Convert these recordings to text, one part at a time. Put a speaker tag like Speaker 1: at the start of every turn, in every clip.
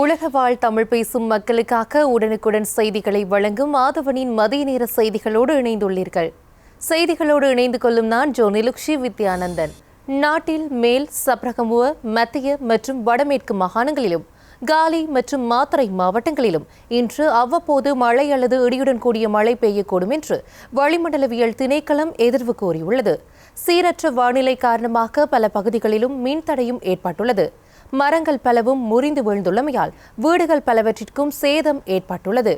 Speaker 1: உலக வாழ் தமிழ் பேசும் மக்களுக்காக உடனுக்குடன் செய்திகளை வழங்கும் மாதவனின் மதிய நேர செய்திகளோடு இணைந்துள்ளீர்கள் செய்திகளோடு இணைந்து கொள்ளும் நான் ஜோனிலுக்ஷி வித்யானந்தன் நாட்டில் மேல் சப்ரகமுவ மத்திய மற்றும் வடமேற்கு மாகாணங்களிலும் காலி மற்றும் மாத்திரை மாவட்டங்களிலும் இன்று அவ்வப்போது மழை அல்லது இடியுடன் கூடிய மழை பெய்யக்கூடும் என்று வளிமண்டலவியல் திணைக்களம் எதிர்வு கூறியுள்ளது சீரற்ற வானிலை காரணமாக பல பகுதிகளிலும் மின்தடையும் ஏற்பட்டுள்ளது மரங்கள் பலவும் முறிந்து விழுந்துள்ளமையால் வீடுகள் பலவற்றிற்கும் சேதம் ஏற்பட்டுள்ளது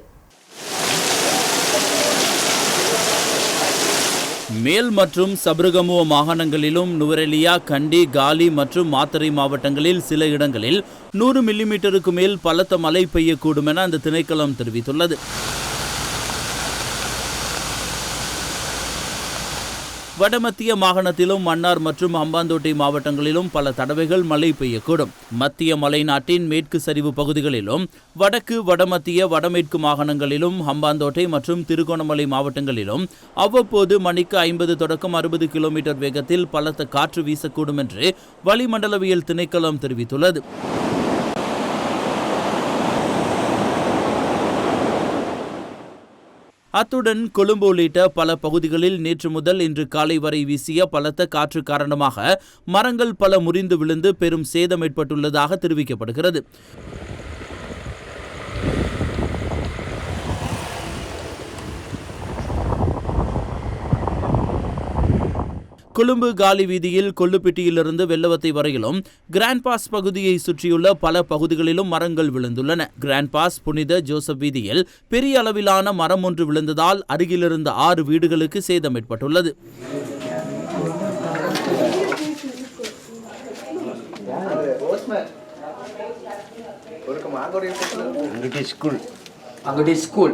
Speaker 2: மேல் மற்றும் சபருகமுவ மாகாணங்களிலும் நுவரெலியா கண்டி காலி மற்றும் மாத்தறை மாவட்டங்களில் சில இடங்களில் நூறு மில்லிமீட்டருக்கு மேல் பலத்த மழை பெய்யக்கூடும் என அந்த திணைக்களம் தெரிவித்துள்ளது வடமத்திய மாகாணத்திலும் மன்னார் மற்றும் அம்பாந்தோட்டை மாவட்டங்களிலும் பல தடவைகள் மழை பெய்யக்கூடும் மத்திய மலைநாட்டின் மேற்கு சரிவு பகுதிகளிலும் வடக்கு வடமத்திய வடமேற்கு மாகாணங்களிலும் அம்பாந்தோட்டை மற்றும் திருகோணமலை மாவட்டங்களிலும் அவ்வப்போது மணிக்கு ஐம்பது தொடக்கம் அறுபது கிலோமீட்டர் வேகத்தில் பலத்த காற்று வீசக்கூடும் என்று வளிமண்டலவியல் திணைக்களம் தெரிவித்துள்ளது அத்துடன் கொழும்பு உள்ளிட்ட பல பகுதிகளில் நேற்று முதல் இன்று காலை வரை வீசிய பலத்த காற்று காரணமாக மரங்கள் பல முறிந்து விழுந்து பெரும் சேதம் ஏற்பட்டுள்ளதாக தெரிவிக்கப்படுகிறது கொழும்பு காலி வீதியில் கொள்ளுப்பிட்டியிலிருந்து வெள்ளவத்தை வரையிலும் கிராண்ட் பாஸ் பகுதியை சுற்றியுள்ள பல பகுதிகளிலும் மரங்கள் விழுந்துள்ளன கிராண்ட் பாஸ் புனித ஜோசப் வீதியில் பெரிய அளவிலான மரம் ஒன்று விழுந்ததால் அருகிலிருந்த ஆறு வீடுகளுக்கு சேதம் ஏற்பட்டுள்ளது
Speaker 3: ஸ்கூல்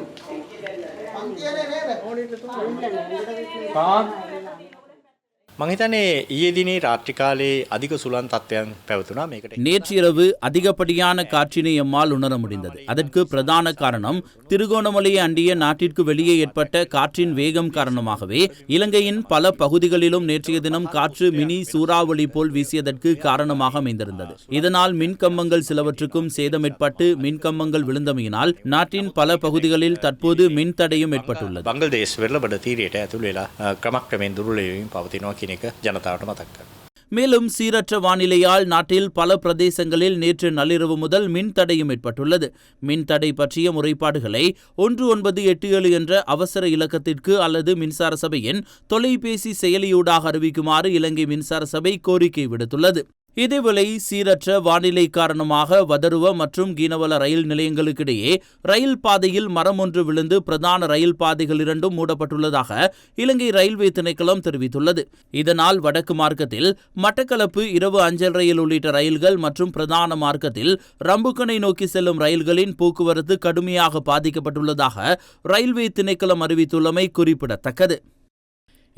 Speaker 3: மகிதானே ஈயதினே ராத்திரிகாலே அதிக சுழான் தத்துவம் පැවතුනා මේකට
Speaker 2: நேற்றிரவு அதிகப்படியான காற்றினை எம்மால் உணர முடிந்தது அதற்கு பிரதான காரணம் திருகோணமலையை அண்டிய நாட்டிற்கு வெளியே ஏற்பட்ட காற்றின் வேகம் காரணமாகவே இலங்கையின் பல பகுதிகளிலும் நேற்றைய தினம் காற்று மினி சூறாவளி போல் வீசியதற்கு காரணமாக அமைந்திருந்தது இதனால் மின்கம்பங்கள் சிலவற்றுக்கும் சேதம் ஏற்பட்டு மின்கம்பங்கள் விழுந்தமையினால் நாட்டின் பல பகுதிகளில் தற்போது மின்தடையும் ஏற்பட்டுள்ளது
Speaker 3: பங்களாதேஷ் வெள்ளப்பட்ட தீரியட்ட துளிலா கிரமக்கிரமே துருளையும் பாவத்தினோக்கி
Speaker 2: மேலும் சீரற்ற வானிலையால் நாட்டில் பல பிரதேசங்களில் நேற்று நள்ளிரவு முதல் மின் தடையும் ஏற்பட்டுள்ளது மின் தடை பற்றிய முறைப்பாடுகளை ஒன்று ஒன்பது எட்டு ஏழு என்ற அவசர இலக்கத்திற்கு அல்லது மின்சார சபையின் தொலைபேசி செயலியூடாக அறிவிக்குமாறு இலங்கை மின்சார சபை கோரிக்கை விடுத்துள்ளது இதேவேளை சீரற்ற வானிலை காரணமாக வதருவ மற்றும் கீனவல ரயில் நிலையங்களுக்கிடையே ரயில் பாதையில் மரம் ஒன்று விழுந்து பிரதான ரயில் பாதைகள் இரண்டும் மூடப்பட்டுள்ளதாக இலங்கை ரயில்வே திணைக்களம் தெரிவித்துள்ளது இதனால் வடக்கு மார்க்கத்தில் மட்டக்களப்பு இரவு அஞ்சல் ரயில் உள்ளிட்ட ரயில்கள் மற்றும் பிரதான மார்க்கத்தில் ரம்புக்கனை நோக்கி செல்லும் ரயில்களின் போக்குவரத்து கடுமையாக பாதிக்கப்பட்டுள்ளதாக ரயில்வே திணைக்களம் அறிவித்துள்ளமை குறிப்பிடத்தக்கது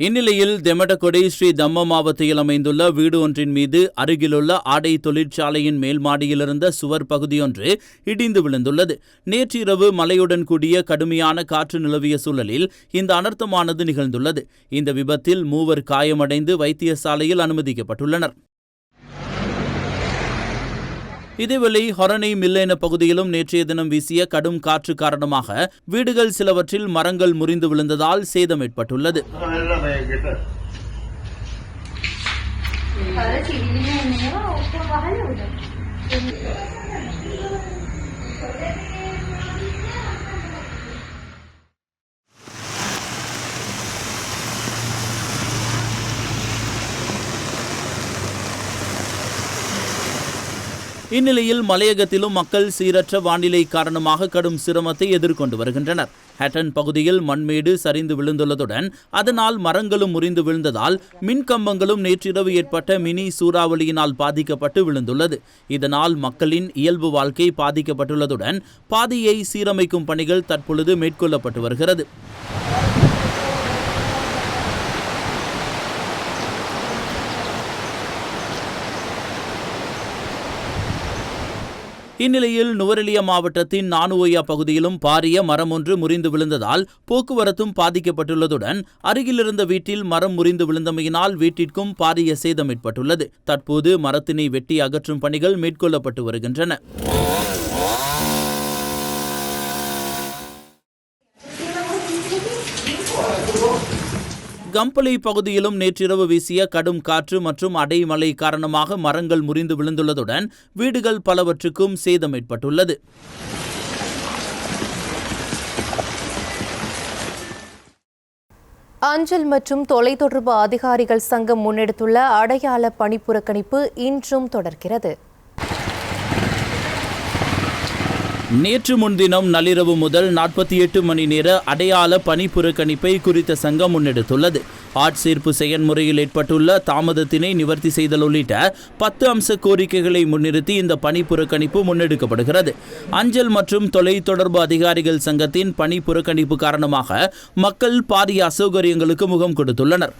Speaker 2: இந்நிலையில் தெமடகொடை ஸ்ரீ தம்ம மாவத்தையில் அமைந்துள்ள வீடு ஒன்றின் மீது அருகிலுள்ள ஆடை தொழிற்சாலையின் மேல்மாடியிலிருந்த சுவர் பகுதியொன்று இடிந்து விழுந்துள்ளது நேற்றிரவு மலையுடன் கூடிய கடுமையான காற்று நிலவிய சூழலில் இந்த அனர்த்தமானது நிகழ்ந்துள்ளது இந்த விபத்தில் மூவர் காயமடைந்து வைத்தியசாலையில் அனுமதிக்கப்பட்டுள்ளனர் இதேவேளை ஹொரணை மில்லேன பகுதியிலும் நேற்றைய தினம் வீசிய கடும் காற்று காரணமாக வீடுகள் சிலவற்றில் மரங்கள் முறிந்து விழுந்ததால் சேதம் ஏற்பட்டுள்ளது இந்நிலையில் மலையகத்திலும் மக்கள் சீரற்ற வானிலை காரணமாக கடும் சிரமத்தை எதிர்கொண்டு வருகின்றனர் ஹேட்டன் பகுதியில் மண்மேடு சரிந்து விழுந்துள்ளதுடன் அதனால் மரங்களும் முறிந்து விழுந்ததால் மின்கம்பங்களும் நேற்றிரவு ஏற்பட்ட மினி சூறாவளியினால் பாதிக்கப்பட்டு விழுந்துள்ளது இதனால் மக்களின் இயல்பு வாழ்க்கை பாதிக்கப்பட்டுள்ளதுடன் பாதையை சீரமைக்கும் பணிகள் தற்பொழுது மேற்கொள்ளப்பட்டு வருகிறது இந்நிலையில் நுவரெலியா மாவட்டத்தின் நானுவையா பகுதியிலும் பாரிய மரம் ஒன்று முறிந்து விழுந்ததால் போக்குவரத்தும் பாதிக்கப்பட்டுள்ளதுடன் அருகிலிருந்த வீட்டில் மரம் முறிந்து விழுந்தமையினால் வீட்டிற்கும் பாரிய சேதம் ஏற்பட்டுள்ளது தற்போது மரத்தினை வெட்டி அகற்றும் பணிகள் மேற்கொள்ளப்பட்டு வருகின்றன கம்பளை பகுதியிலும் நேற்றிரவு வீசிய கடும் காற்று மற்றும் அடைமழை காரணமாக மரங்கள் முறிந்து விழுந்துள்ளதுடன் வீடுகள் பலவற்றுக்கும் சேதம் ஏற்பட்டுள்ளது
Speaker 1: அஞ்சல் மற்றும் தொலைத்தொடர்பு அதிகாரிகள் சங்கம் முன்னெடுத்துள்ள அடையாள பணி புறக்கணிப்பு இன்றும் தொடர்கிறது
Speaker 2: நேற்று முன்தினம் நள்ளிரவு முதல் நாற்பத்தி எட்டு மணி நேர அடையாள பணி புறக்கணிப்பை குறித்த சங்கம் முன்னெடுத்துள்ளது ஆட்சேர்ப்பு செயன்முறையில் ஏற்பட்டுள்ள தாமதத்தினை நிவர்த்தி செய்தல் உள்ளிட்ட பத்து அம்ச கோரிக்கைகளை முன்னிறுத்தி இந்த பணி புறக்கணிப்பு முன்னெடுக்கப்படுகிறது அஞ்சல் மற்றும் தொலை தொடர்பு அதிகாரிகள் சங்கத்தின் பணி புறக்கணிப்பு காரணமாக மக்கள் பாரிய அசௌகரியங்களுக்கு முகம் கொடுத்துள்ளனர்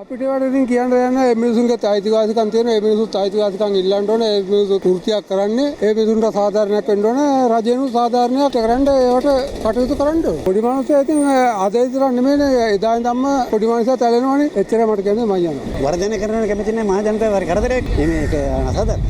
Speaker 2: අපිට වැඩින් කියන්න යන ඒ මිනිසුන්ගේ අයිතිවාසිකම් තියෙන ඒ මිනිසුත් අයිතිවාසිකම් ඉල්ලන්න ඕන ඒ මිනිසු කෘත්‍යයක් කරන්නේ ඒ මිනිසුන්ට සාධාරණයක් වෙන්න ඕන රජෙනු සාධාරණයක් කරන්න ඒවට කටයුතු කරන්න ඕන පොඩි මිනිස්සු ඉතින් අද ඉදලා නෙමෙයි එදා ඉඳන්ම පොඩි මිනිස්සු තැලෙනවනේ එච්චර මට කියන්නේ මම යනවා වර්ධනය කරන්න කැමති නැහැ මහජනතාව කරදරයක් මේක අසාධාරණ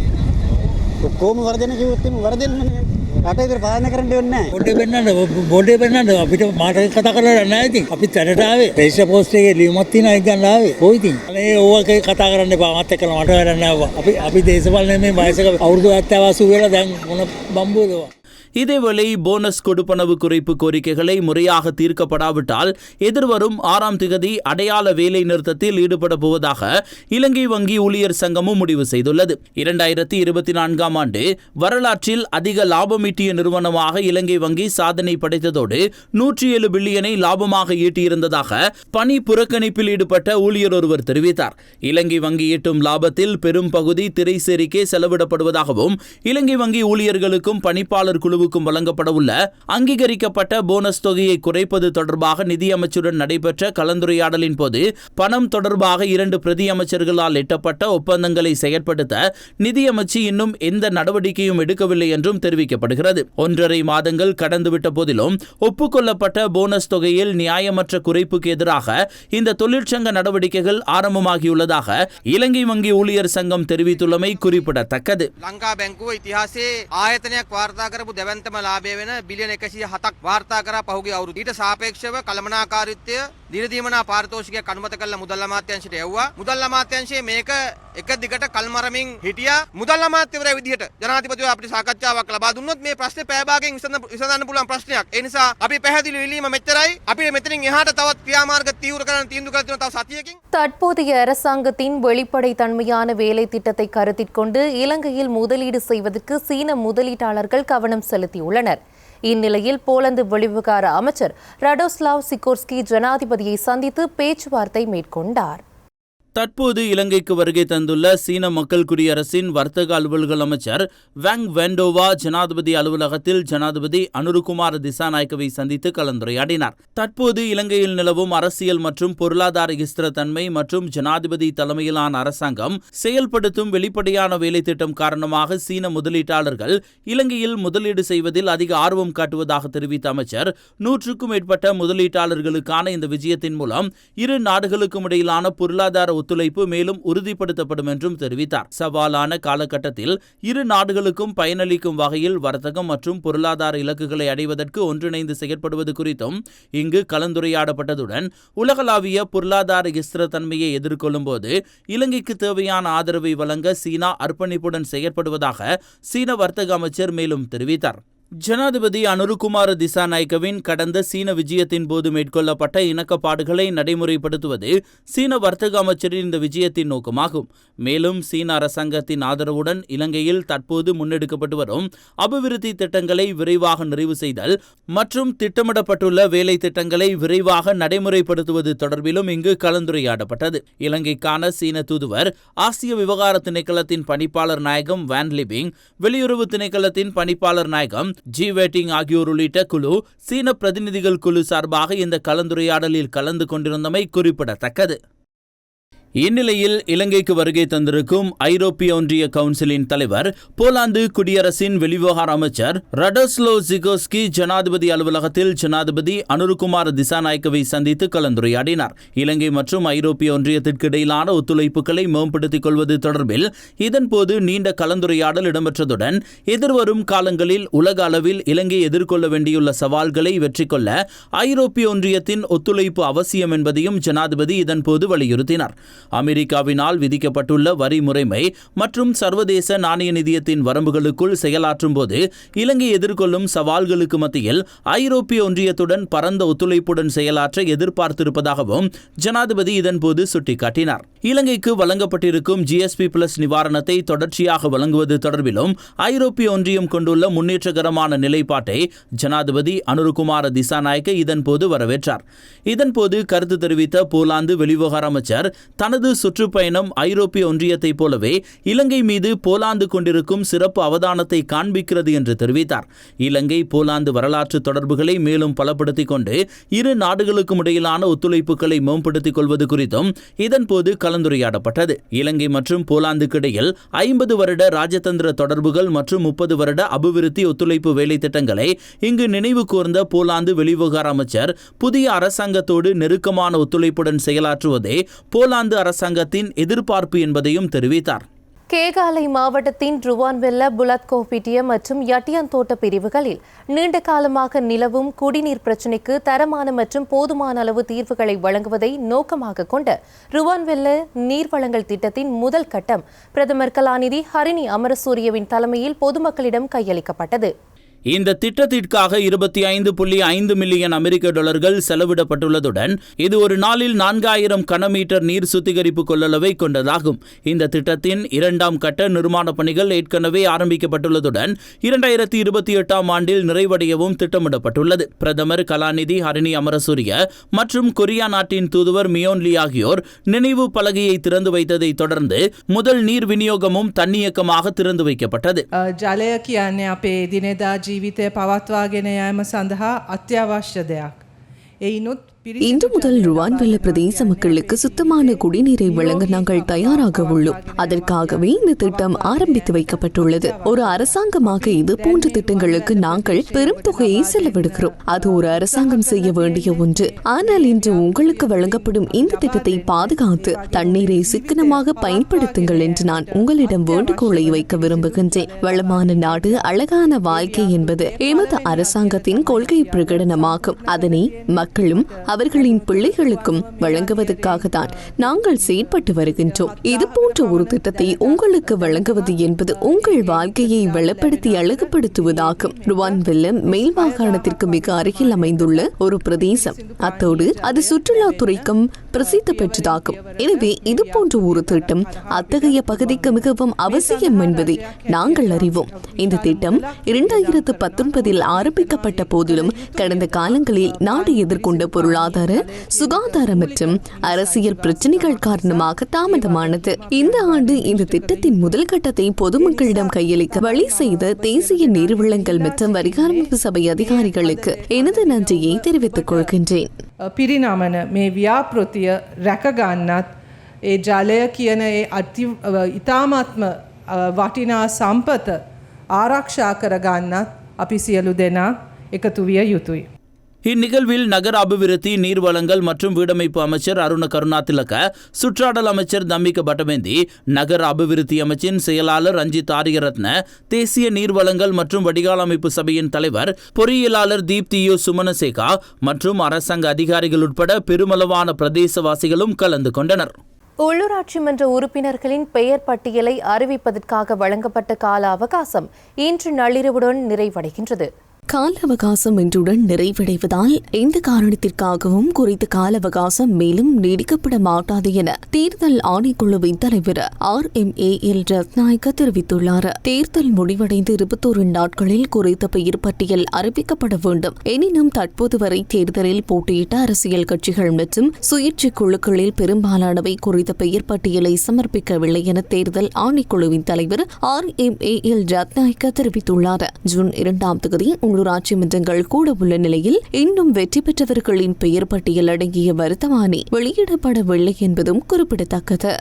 Speaker 2: කොහොම වර්ධනය කිව්වොත් එimhe වර්ධනය රට ඉදිරි පාලනය කරන්න වෙන්නේ බොඩේ පෙන්වන්න බොඩේ පෙන්වන්න අපිට මාට කතා කරලා නැහැ ඉතින් අපි තැනට ආවේ රෙජිස්ටර් පෝස්ට් එකේ ලියුමක් තියෙන අය ගන්න ආවේ කොයි ඉතින් අනේ ඕක කතා කරන්න එපා මත් එක්කලා මට වැඩක් නැහැ අපි අපි දේශපාලනේ මේ වයසක අවුරුදු 70 80 වෙලා දැන් මොන බම්බෝදවා இதேவேளை போனஸ் கொடுப்பனவு குறைப்பு கோரிக்கைகளை முறையாக தீர்க்கப்படாவிட்டால் எதிர்வரும் ஆறாம் திகதி அடையாள வேலை நிறுத்தத்தில் ஈடுபட போவதாக இலங்கை வங்கி ஊழியர் சங்கமும் முடிவு செய்துள்ளது இரண்டாயிரத்தி இருபத்தி நான்காம் ஆண்டு வரலாற்றில் அதிக லாபமீட்டிய நிறுவனமாக இலங்கை வங்கி சாதனை படைத்ததோடு நூற்றி ஏழு பில்லியனை லாபமாக ஈட்டியிருந்ததாக பணி புறக்கணிப்பில் ஈடுபட்ட ஊழியர் ஒருவர் தெரிவித்தார் இலங்கை வங்கி ஈட்டும் லாபத்தில் பெரும் பகுதி திரைசேரிக்கே செலவிடப்படுவதாகவும் இலங்கை வங்கி ஊழியர்களுக்கும் பணிப்பாளர் குழு குழுவுக்கும் வழங்கப்படவுள்ள அங்கீகரிக்கப்பட்ட போனஸ் தொகையை குறைப்பது தொடர்பாக நிதியமைச்சருடன் நடைபெற்ற கலந்துரையாடலின் போது பணம் தொடர்பாக இரண்டு பிரதி அமைச்சர்களால் எட்டப்பட்ட ஒப்பந்தங்களை செயற்படுத்த நிதியமைச்சு இன்னும் எந்த நடவடிக்கையும் எடுக்கவில்லை என்றும் தெரிவிக்கப்படுகிறது ஒன்றரை மாதங்கள் கடந்துவிட்ட போதிலும் ஒப்புக்கொள்ளப்பட்ட போனஸ் தொகையில் நியாயமற்ற குறைப்புக்கு எதிராக இந்த தொழிற்சங்க நடவடிக்கைகள் ஆரம்பமாகியுள்ளதாக இலங்கை வங்கி ஊழியர் சங்கம் தெரிவித்துள்ளமை குறிப்பிடத்தக்கது லங்கா දැවන්තම ලාභය වෙන බිලියන 107ක් වාර්තා කරා පහුගිය අවුරුද්ද. ඊට සාපේක්ෂව කළමනාකාරීත්වය දිනදීමනා පාරිතෝෂිකයක් අනුමත කළ මුදල් අමාත්‍යාංශයට යවුවා. මුදල් අමාත්‍යාංශයේ මේක
Speaker 1: එක දිගට කල්මරමින් හිටියා. මුදල් අමාත්‍යවරයා විදිහට ජනාධිපතිව අපිට සාකච්ඡාවක් ලබා දුන්නොත් මේ ප්‍රශ්නේ පැය භාගයෙන් විසඳන්න පුළුවන් ප්‍රශ්නයක්. ඒ නිසා අපි පැහැදිලි විලීම මෙච්චරයි. අපිට මෙතනින් එහාට තවත් ක්‍රියාමාර්ග தீவிர කරන්න තීන්දුව කර තියෙනවා තව සතියකින්. தற்போதைய அரசாங்கத்தின் வெளிப்படை தன்மையான வேலை திட்டத்தை கருத்தில் கொண்டு இலங்கையில் முதலீடு செய்வதற்கு சீன முதலீட்டாளர்கள் கவனம் செலுத்த செலுத்தியுள்ளனர் இந்நிலையில் போலந்து வெளிவிவகார அமைச்சர் ரடோஸ்லாவ் சிகோர்ஸ்கி ஜனாதிபதியை சந்தித்து பேச்சுவார்த்தை மேற்கொண்டார்
Speaker 2: தற்போது இலங்கைக்கு வருகை தந்துள்ள சீன மக்கள் குடியரசின் வர்த்தக அலுவல்கள் அமைச்சர் வேங் வெண்டோவா ஜனாதிபதி அலுவலகத்தில் ஜனாதிபதி அனுருகுமார் திசாநாயக்கவை சந்தித்து கலந்துரையாடினார் தற்போது இலங்கையில் நிலவும் அரசியல் மற்றும் பொருளாதார ஸ்திரத்தன்மை மற்றும் ஜனாதிபதி தலைமையிலான அரசாங்கம் செயல்படுத்தும் வெளிப்படையான வேலைத்திட்டம் காரணமாக சீன முதலீட்டாளர்கள் இலங்கையில் முதலீடு செய்வதில் அதிக ஆர்வம் காட்டுவதாக தெரிவித்த அமைச்சர் நூற்றுக்கும் மேற்பட்ட முதலீட்டாளர்களுக்கான இந்த விஜயத்தின் மூலம் இரு நாடுகளுக்கும் இடையிலான பொருளாதார ஒத்துழைப்பு மேலும் உறுதிப்படுத்தப்படும் என்றும் தெரிவித்தார் சவாலான காலகட்டத்தில் இரு நாடுகளுக்கும் பயனளிக்கும் வகையில் வர்த்தகம் மற்றும் பொருளாதார இலக்குகளை அடைவதற்கு ஒன்றிணைந்து செயற்படுவது குறித்தும் இங்கு கலந்துரையாடப்பட்டதுடன் உலகளாவிய பொருளாதார ஸ்திரத்தன்மையை எதிர்கொள்ளும் போது இலங்கைக்கு தேவையான ஆதரவை வழங்க சீனா அர்ப்பணிப்புடன் செயற்படுவதாக சீன வர்த்தக அமைச்சர் மேலும் தெரிவித்தார் ஜனாதிபதி அனுருகுமார திசாநாயக்கவின் கடந்த சீன விஜயத்தின் போது மேற்கொள்ளப்பட்ட இணக்கப்பாடுகளை நடைமுறைப்படுத்துவது சீன வர்த்தக அமைச்சரின் இந்த விஜயத்தின் நோக்கமாகும் மேலும் சீன அரசாங்கத்தின் ஆதரவுடன் இலங்கையில் தற்போது முன்னெடுக்கப்பட்டு வரும் அபிவிருத்தி திட்டங்களை விரைவாக நிறைவு செய்தல் மற்றும் திட்டமிடப்பட்டுள்ள வேலை திட்டங்களை விரைவாக நடைமுறைப்படுத்துவது தொடர்பிலும் இங்கு கலந்துரையாடப்பட்டது இலங்கைக்கான சீன தூதுவர் ஆசிய விவகார திணைக்களத்தின் பணிப்பாளர் நாயகம் வேன் லிபிங் வெளியுறவு திணைக்களத்தின் பணிப்பாளர் நாயகம் ஜி வேட்டிங் ஆகியோர் உள்ளிட்ட குழு சீன பிரதிநிதிகள் குழு சார்பாக இந்த கலந்துரையாடலில் கலந்து கொண்டிருந்தமை குறிப்பிடத்தக்கது இந்நிலையில் இலங்கைக்கு வருகை தந்திருக்கும் ஐரோப்பிய ஒன்றிய கவுன்சிலின் தலைவர் போலாந்து குடியரசின் வெளிவிவகார அமைச்சர் ரடோஸ்லோ ஜிகோஸ்கி ஜனாதிபதி அலுவலகத்தில் ஜனாதிபதி அனுருகுமார் திசாநாயக்கவை சந்தித்து கலந்துரையாடினார் இலங்கை மற்றும் ஐரோப்பிய ஒன்றியத்திற்கு இடையிலான ஒத்துழைப்புகளை மேம்படுத்திக் கொள்வது தொடர்பில் இதன்போது நீண்ட கலந்துரையாடல் இடம்பெற்றதுடன் எதிர்வரும் காலங்களில் உலக அளவில் இலங்கை எதிர்கொள்ள வேண்டியுள்ள சவால்களை வெற்றி கொள்ள ஐரோப்பிய ஒன்றியத்தின் ஒத்துழைப்பு அவசியம் என்பதையும் ஜனாதிபதி இதன்போது வலியுறுத்தினார் அமெரிக்காவினால் விதிக்கப்பட்டுள்ள வரி முறைமை மற்றும் சர்வதேச நாணய நிதியத்தின் வரம்புகளுக்குள் செயலாற்றும் போது இலங்கை எதிர்கொள்ளும் சவால்களுக்கு மத்தியில் ஐரோப்பிய ஒன்றியத்துடன் பரந்த ஒத்துழைப்புடன் செயலாற்ற எதிர்பார்த்திருப்பதாகவும் ஜனாதிபதி இதன்போது சுட்டிக்காட்டினார் இலங்கைக்கு வழங்கப்பட்டிருக்கும் ஜிஎஸ்பி பிளஸ் நிவாரணத்தை தொடர்ச்சியாக வழங்குவது தொடர்பிலும் ஐரோப்பிய ஒன்றியம் கொண்டுள்ள முன்னேற்றகரமான நிலைப்பாட்டை ஜனாதிபதி அனுருகுமார திசாநாயக்க இதன்போது வரவேற்றார் இதன்போது கருத்து தெரிவித்த போலாந்து வெளிவிவகார அமைச்சர் தன் தனது சுற்றுப்பயணம் ஐரோப்பிய ஒன்றியத்தைப் போலவே இலங்கை மீது போலாந்து கொண்டிருக்கும் சிறப்பு அவதானத்தை காண்பிக்கிறது என்று தெரிவித்தார் இலங்கை போலாந்து வரலாற்று தொடர்புகளை மேலும் பலப்படுத்திக் கொண்டு இரு நாடுகளுக்கும் இடையிலான ஒத்துழைப்புகளை மேம்படுத்திக் கொள்வது குறித்தும் இதன்போது கலந்துரையாடப்பட்டது இலங்கை மற்றும் போலாந்துக்கு இடையில் ஐம்பது வருட ராஜதந்திர தொடர்புகள் மற்றும் முப்பது வருட அபிவிருத்தி ஒத்துழைப்பு வேலை திட்டங்களை இங்கு நினைவு கூர்ந்த போலாந்து வெளிவிவகார அமைச்சர் புதிய அரசாங்கத்தோடு நெருக்கமான ஒத்துழைப்புடன் செயலாற்றுவதே போலாந்து அரசாங்கத்தின் எதிர்பார்ப்பு என்பதையும் தெரிவித்தார்
Speaker 1: கேகாலை மாவட்டத்தின் ருவான்வெல்ல புலத் கோப்பிட்டிய மற்றும் யட்டியந்தோட்ட பிரிவுகளில் நீண்ட காலமாக நிலவும் குடிநீர் பிரச்சினைக்கு தரமான மற்றும் போதுமான அளவு தீர்வுகளை வழங்குவதை நோக்கமாக கொண்ட ருவான்வெல்ல வழங்கல் திட்டத்தின் முதல் கட்டம் பிரதமர் கலாநிதி ஹரிணி அமரசூரியவின் தலைமையில் பொதுமக்களிடம் கையளிக்கப்பட்டது
Speaker 2: இந்த திட்டத்திற்காக இருபத்தி ஐந்து புள்ளி ஐந்து மில்லியன் அமெரிக்க டாலர்கள் செலவிடப்பட்டுள்ளதுடன் இது ஒரு நாளில் நான்காயிரம் கனமீட்டர் நீர் சுத்திகரிப்பு கொள்ளளவை கொண்டதாகும் இந்த திட்டத்தின் இரண்டாம் கட்ட நிர்மாண பணிகள் ஏற்கனவே ஆரம்பிக்கப்பட்டுள்ளதுடன் இரண்டாயிரத்தி இருபத்தி எட்டாம் ஆண்டில் நிறைவடையவும் திட்டமிடப்பட்டுள்ளது பிரதமர் கலாநிதி ஹரிணி அமரசூரிய மற்றும் கொரியா நாட்டின் தூதுவர் மியோன்லி ஆகியோர் நினைவு பலகையை திறந்து வைத்ததை தொடர்ந்து முதல் நீர் விநியோகமும் தன்னியக்கமாக திறந்து வைக்கப்பட்டது ජීවිතය පවත්වාගෙන
Speaker 1: යෑම සඳහා අත්‍යවශ්‍ය දෙයක්. එයිනුත් இன்று முதல் ருவாண்வெல்ல பிரதேச மக்களுக்கு சுத்தமான குடிநீரை வழங்க நாங்கள் தயாராக உள்ளோம் அதற்காகவே இந்த திட்டம் ஆரம்பித்து வைக்கப்பட்டுள்ளது ஒரு அரசாங்கமாக இது போன்ற திட்டங்களுக்கு நாங்கள் பெரும் தொகையை செலவிடுகிறோம் அது ஒரு அரசாங்கம் செய்ய வேண்டிய ஒன்று ஆனால் இன்று உங்களுக்கு வழங்கப்படும் இந்த திட்டத்தை பாதுகாத்து தண்ணீரை சிக்கனமாக பயன்படுத்துங்கள் என்று நான் உங்களிடம் வேண்டுகோளை வைக்க விரும்புகின்றேன் வளமான நாடு அழகான வாழ்க்கை என்பது எமது அரசாங்கத்தின் கொள்கை பிரகடனமாகும் அதனை மக்களும் அவர்களின் பிள்ளைகளுக்கும் வழங்குவதற்காக தான் நாங்கள் செயற்பட்டு வருகின்றோம் இது போன்ற ஒரு திட்டத்தை உங்களுக்கு வழங்குவது என்பது உங்கள் வாழ்க்கையை வளப்படுத்தி அழகுபடுத்துவதாகும் மேல் மாகாணத்திற்கு மிக அருகில் அமைந்துள்ள ஒரு பிரதேசம் அத்தோடு அது சுற்றுலாத்துறைக்கும் பிரசித்தி பெற்றதாகும் எனவே இது போன்ற ஒரு திட்டம் அத்தகைய பகுதிக்கு மிகவும் அவசியம் என்பதை நாங்கள் அறிவோம் இந்த திட்டம் இரண்டாயிரத்து பத்தொன்பதில் ஆரம்பிக்கப்பட்ட போதிலும் கடந்த காலங்களில் நாடு எதிர்கொண்ட பொருளாதார பொருளாதார சுகாதார மற்றும் அரசியல் பிரச்சனைகள் காரணமாக தாமதமானது இந்த ஆண்டு இந்த திட்டத்தின் முதல் கட்டத்தை பொதுமக்களிடம் கையளிக்க வழி செய்த தேசிய நீர்வளங்கள் மற்றும் வரிகாரமைப்பு சபை அதிகாரிகளுக்கு எனது நன்றியை தெரிவித்துக் கொள்கின்றேன் பிரிநாமன மே ව්‍යාපෘතිය රැකගන්නත් ඒ ජලය කියන ඒ අති ඉතාමත්ම
Speaker 2: වටිනා සම්පත ආරක්ෂා කරගන්නත් අපි සියලු දෙනා එකතු විය යුතුයි. இந்நிகழ்வில் நகர அபிவிருத்தி நீர்வளங்கள் மற்றும் வீடமைப்பு அமைச்சர் அருண கருணாத்திலக்க சுற்றாடல் அமைச்சர் தம்பிக்க பட்டமேந்தி நகர அபிவிருத்தி அமைச்சின் செயலாளர் ரஞ்சித் ஆரியரத்ன தேசிய நீர்வளங்கள் மற்றும் வடிகால் அமைப்பு சபையின் தலைவர் பொறியியலாளர் தீப்தியோ சுமனசேகா மற்றும் அரசாங்க அதிகாரிகள் உட்பட பெருமளவான பிரதேசவாசிகளும் கலந்து கொண்டனர்
Speaker 1: உள்ளூராட்சி மன்ற உறுப்பினர்களின் பெயர் பட்டியலை அறிவிப்பதற்காக வழங்கப்பட்ட கால அவகாசம் இன்று நள்ளிரவுடன் நிறைவடைகின்றது கால அவகாசம் இன்றுடன் நிறைவடைவதால் எந்த காரணத்திற்காகவும் குறித்த கால அவகாசம் மேலும் நீடிக்கப்பட மாட்டாது என தேர்தல் ஆணைக்குழுவின் தலைவர் R M A L Ratnayake தெரிவித்துள்ளார் தேர்தல் முடிவடைந்து இருபத்தோரு நாட்களில் குறித்த பெயர் பட்டியல் அறிவிக்கப்பட வேண்டும் எனினும் தற்போது வரை தேர்தலில் போட்டியிட்ட அரசியல் கட்சிகள் மற்றும் சுயேட்சை குழுக்களில் பெரும்பாலானவை குறித்த பெயர் பட்டியலை சமர்ப்பிக்கவில்லை என தேர்தல் ஆணைக்குழுவின் தலைவர் R M A L Ratnayake தெரிவித்துள்ளார் ஜூன் இரண்டாம் தொகுதி உள்ளூராட்சி மன்றங்கள் கூட உள்ள நிலையில் இன்னும் வெற்றி பெற்றவர்களின் பெயர் பட்டியல் அடங்கிய வருத்தமானி வெளியிடப்படவில்லை என்பதும் குறிப்பிடத்தக்கது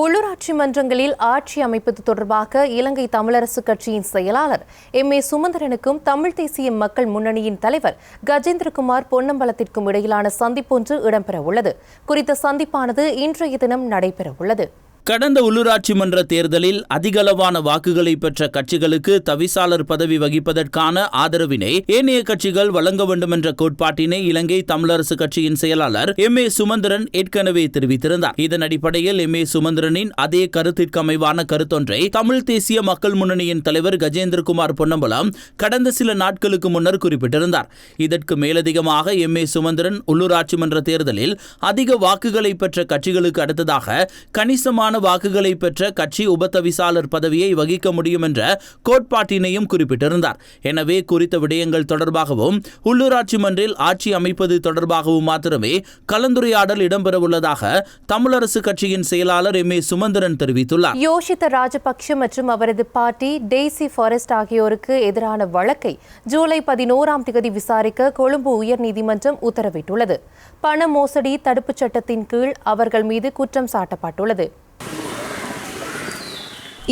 Speaker 1: உள்ளூராட்சி மன்றங்களில் ஆட்சி அமைப்பது தொடர்பாக இலங்கை தமிழரசு கட்சியின் செயலாளர் எம் ஏ சுமந்திரனுக்கும் தமிழ் தேசிய மக்கள் முன்னணியின் தலைவர் கஜேந்திரகுமார் பொன்னம்பலத்திற்கும் இடையிலான சந்திப்பொன்று இடம்பெறவுள்ளது குறித்த சந்திப்பானது இன்றைய தினம் நடைபெறவுள்ளது
Speaker 2: கடந்த உள்ளூராட்சி மன்ற தேர்தலில் அதிகளவான வாக்குகளை பெற்ற கட்சிகளுக்கு தவிசாளர் பதவி வகிப்பதற்கான ஆதரவினை ஏனைய கட்சிகள் வழங்க வேண்டும் என்ற கோட்பாட்டினை இலங்கை தமிழரசு கட்சியின் செயலாளர் எம் ஏ சுமந்திரன் ஏற்கனவே தெரிவித்திருந்தார் இதன் அடிப்படையில் எம் ஏ சுமந்திரனின் அதே கருத்திற்கு அமைவான கருத்தொன்றை தமிழ் தேசிய மக்கள் முன்னணியின் தலைவர் கஜேந்திரகுமார் பொன்னம்பலம் கடந்த சில நாட்களுக்கு முன்னர் குறிப்பிட்டிருந்தார் இதற்கு மேலதிகமாக எம் ஏ சுமந்திரன் உள்ளூராட்சி மன்ற தேர்தலில் அதிக வாக்குகளை பெற்ற கட்சிகளுக்கு அடுத்ததாக கணிசமான அதிகமான வாக்குகளை பெற்ற கட்சி உபத்தவிசாளர் பதவியை வகிக்க முடியும் என்ற கோட்பாட்டினையும் குறிப்பிட்டிருந்தார் எனவே குறித்த விடயங்கள் தொடர்பாகவும் உள்ளூராட்சி மன்றில் ஆட்சி அமைப்பது தொடர்பாகவும் மாத்திரமே கலந்துரையாடல் இடம்பெறவுள்ளதாக தமிழரசு கட்சியின் செயலாளர் எம் ஏ சுமந்திரன் தெரிவித்துள்ளார் யோஷித ராஜபக்ஷ மற்றும் அவரது பார்ட்டி டெய்சி ஃபாரஸ்ட் ஆகியோருக்கு எதிரான வழக்கை ஜூலை பதினோராம் தேதி விசாரிக்க கொழும்பு உயர்நீதிமன்றம் உத்தரவிட்டுள்ளது பண மோசடி தடுப்புச் சட்டத்தின் கீழ் அவர்கள் மீது குற்றம் சாட்டப்பட்டுள்ளது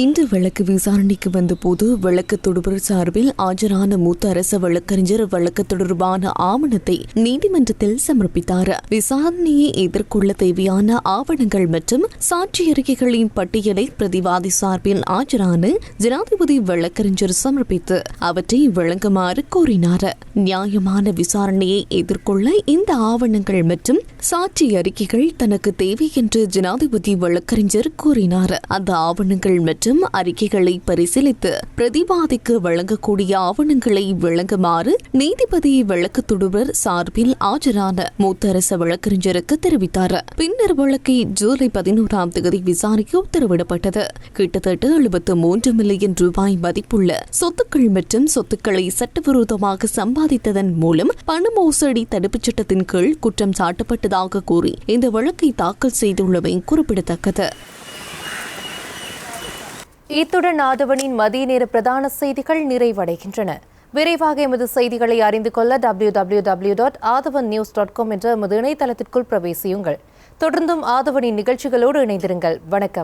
Speaker 2: இன்று வழக்கு விசாரணைக்கு வந்தபோது வழக்கு தொடுபர் சார்பில் ஆஜரான மூத்த அரச வழக்கறிஞர் வழக்கு தொடர்பான ஆவணத்தை நீதிமன்றத்தில் சமர்ப்பித்தார் விசாரணையை எதிர்கொள்ள தேவையான ஆவணங்கள் மற்றும் சாட்சியறிக்கைகளின் பட்டியலை பிரதிவாதி சார்பில் ஆஜரான ஜனாதிபதி வழக்கறிஞர் சமர்ப்பித்து அவற்றை வழங்குமாறு கோரினார் நியாயமான விசாரணையை எதிர்கொள்ள இந்த ஆவணங்கள் மற்றும் சாட்சி அறிக்கைகள் தனக்கு தேவை என்று ஜனாதிபதி வழக்கறிஞர் கூறினார் அந்த ஆவணங்கள் மற்றும் மற்றும் அறிக்கைகளை பரிசீலித்து பிரதிவாதிக்கு வழங்கக்கூடிய ஆவணங்களை வழங்குமாறு நீதிபதி வழக்கு தொடுவர் சார்பில் ஆஜரான மூத்த அரசு வழக்கறிஞருக்கு தெரிவித்தார் பின்னர் வழக்கை ஜூலை பதினோராம் தேதி விசாரிக்க உத்தரவிடப்பட்டது கிட்டத்தட்ட எழுபத்து மூன்று மில்லியன் ரூபாய் மதிப்புள்ள சொத்துக்கள் மற்றும் சொத்துக்களை சட்டவிரோதமாக சம்பாதித்ததன் மூலம் பண மோசடி தடுப்புச் சட்டத்தின் கீழ் குற்றம் சாட்டப்பட்டதாக கூறி இந்த வழக்கை தாக்கல் செய்துள்ளமை குறிப்பிடத்தக்கது இத்துடன் ஆதவனின் மதிய நேர பிரதான செய்திகள் நிறைவடைகின்றன விரைவாக எமது செய்திகளை அறிந்து கொள்ள W W W dot Aadhavan news dot com என்ற எமது இணையதளத்திற்குள் பிரவேசியுங்கள் தொடர்ந்தும் ஆதவனின் நிகழ்ச்சிகளோடு இணைந்திருங்கள் வணக்கம்